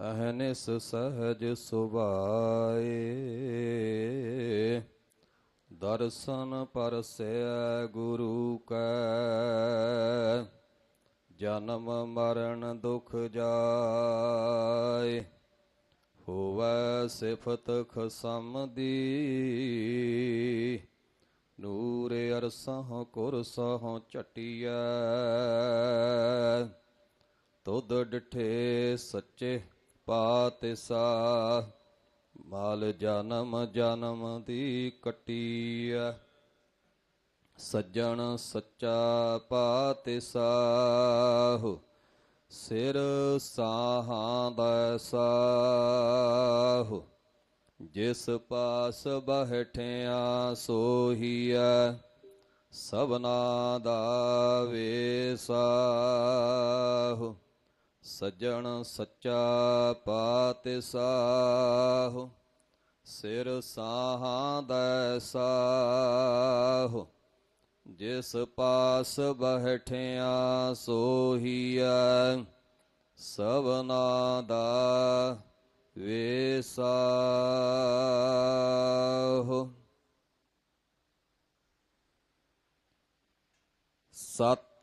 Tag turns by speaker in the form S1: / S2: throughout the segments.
S1: ਅਹਨਿਸ ਸਹਜ ਸੁਭਾਏ। ਦਰਸ਼ਨ ਪਰਸੈ ਗੁਰੂ ਕੈ। ਜਨਮ ਮਰਨ ਦੁਖ ਜਾਏ। ਹੋਵੈ ਸਿਫਤ ਖਸਮ ਦੀ ਨੂਰ ਅਰਸਹ ਕੁਰਸਹ ਚਟਿਐ ਤੁਧ ਡਿਠੇ ਸੱਚੇ ਪਾਤਿਸਾ, ਮਾਲ ਜਨਮ ਜਨਮ ਦੀ ਕਟੀਐ। ਸੱਜਣ ਸੱਚਾ ਪਾਤਿਸਾਹੁ, ਸਿਰ ਸਾਹਾਂ ਦਾ ਸਾਹੁ। ਜਿਸ ਪਾਸ ਬਹਿਠਿਆ ਸੋਹੀਐ, ਸਭਨਾ ਦਾ ਵੇਸਾਹੁ ਸੱਜਣ ਸੱਚਾ ਪਾਤਿਸਾਹੁ, ਸਿਰ ਸਾਹਾਂ ਦਾ ਸਾਹੁ, ਜਿਸ ਪਾਸ ਬਹਿਠਿਆ ਸੋਹੀਐ, ਸਭਨਾ ਦਾ ਵੇਸਾਹੁ। ਸਤ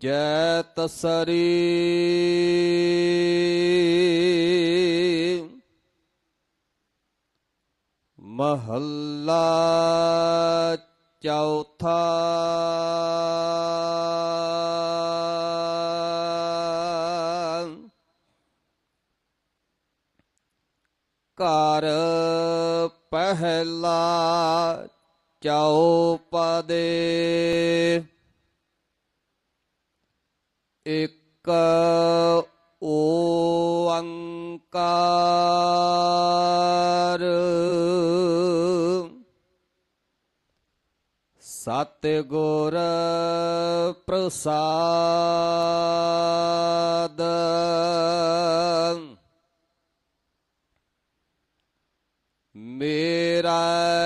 S1: ਜੈ ਤਸਰੀ। ਮਹੱਲਾ ਚੌਥਾ। ਘਰ ਪਹਿਲਾ ਚੌਪਦੇ ਇੱਕ ਓੰਕਾਰ। ਸਤ ਗੁਰ ਪ੍ਰਸਾਦ। ਮੇਰਾ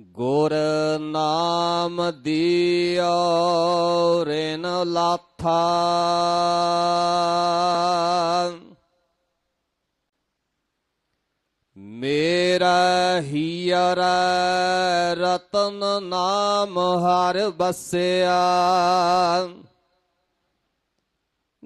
S1: ਗੁਰ ਨਾਮ ਦਿਓ ਰੇਨ ਲਾਥਾ। ਮੇਰਾ ਹੀਰ ਰਤਨ ਨਾਮ ਹਰ ਬਸਿਆ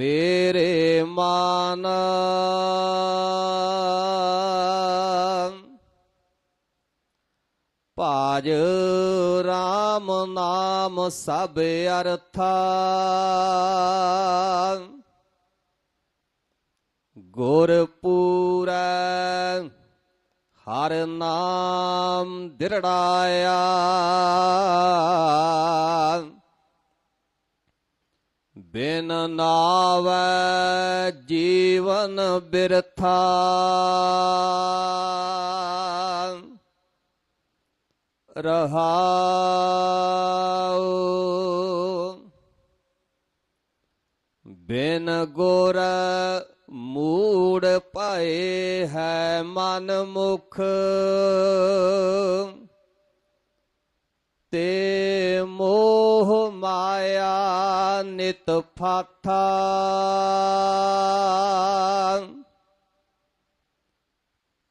S1: ਮੇਰੇ ਮਨ। ਭਾਜ RAM ਨਾਮ ਸਭ ਅਰਥਾ। ਗੁਰ ਪੂਰੈ ਹਰ ਨਾਮ ਦਿਰੜਾਇਆ। ਬਿਨ ਨਾਵੈ ਜੀਵਨ ਬਿਰਥਾ। ਰਹਾਉ ਬਿਨ ਗੁਰ ਮੂੜ ਪਏ ਹੈ ਮਨ ਮੁਖ। ਤੇ ਮੋਹ ਨਿਤ ਫਾਥਾ।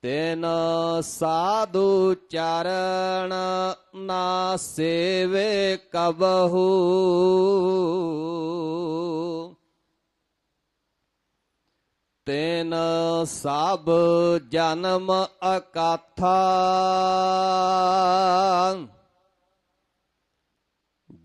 S1: ਤੈਨ ਸਾਧੂ ਚਰਨ ਨਾ ਸੇਵੇ ਕਬਹੂ। ਤੈਨ ਸਭ ਜਨਮ ਅਕਾਥਾ।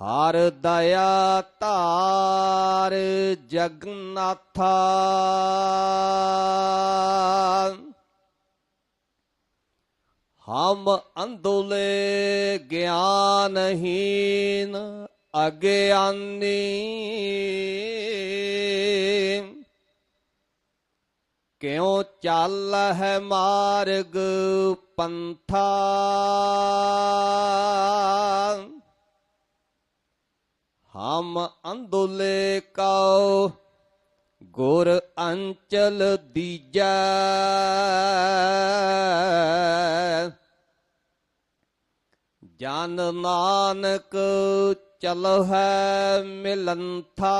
S1: ਹਰ ਦਇਆ ਧਾਰ ਜਗਨਾਥਾ ਹਮ ਅੰਦੋਲੇ ਗਿਆਨਹੀਨ ਅਗਿਆਨੀ। ਕਿਉ ਚੱਲ ਹੈ ਮਾਰਗ ਪੰਥਾ? ਹਮ ਅੰਦੋਲੇ ਕਉ, ਗੁਰ ਅੰਚਲ ਦੀਜੈ। ਜਨ ਨਾਨਕ ਚਲ ਹੈ ਮਿਲੰਥਾ।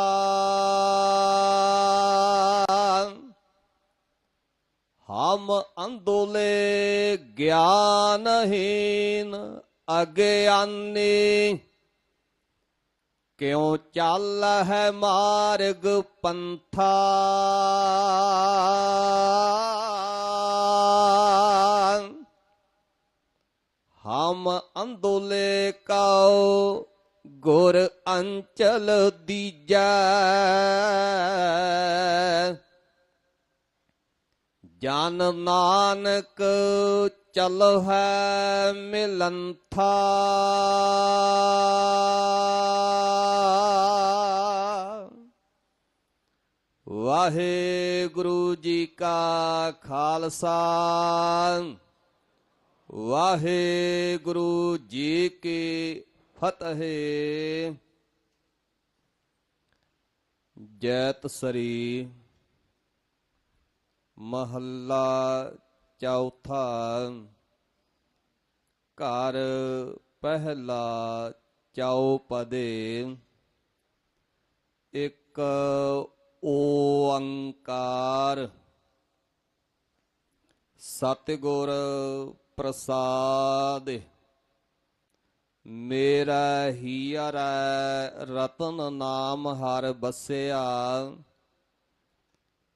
S1: ਹਮ ਅੰਦੋਲੇ ਗਿਆਨਹੀਨ ਅਗਿਆਨੀ। ਕਿਉ ਚੱਲ ਹੈ ਮਾਰਗ ਪੰਥਾ? ਹਮ ਅੰਦੋਲੇ ਕਉ ਗੁਰ ਅੰਚਲ ਦੀਜੈ। ਜਨ ਨਾਨਕ ਚਲ ਹੈ ਮਿਲੰਥਾ ਵਾਹਿਗੁਰੂ ਜੀ ਕਾ ਖਾਲਸਾ ਵਾਹਿਗੁਰੂ ਜੀ ਕੀ ਫਤਿਹ ਜੈਤ ਸਰੀ ਮਹੱਲਾ ਚੌਥਾ ਘਰ ਪਹਿਲਾ ਚੌਪਦੇ ਇੱਕ ਓੰਕਾਰ ਸਤਿਗੁਰ ਪ੍ਰਸਾਦ ਮੇਰਾ ਹੀਰਾ ਰਤਨ ਨਾਮ ਹਰ ਬਸਿਆ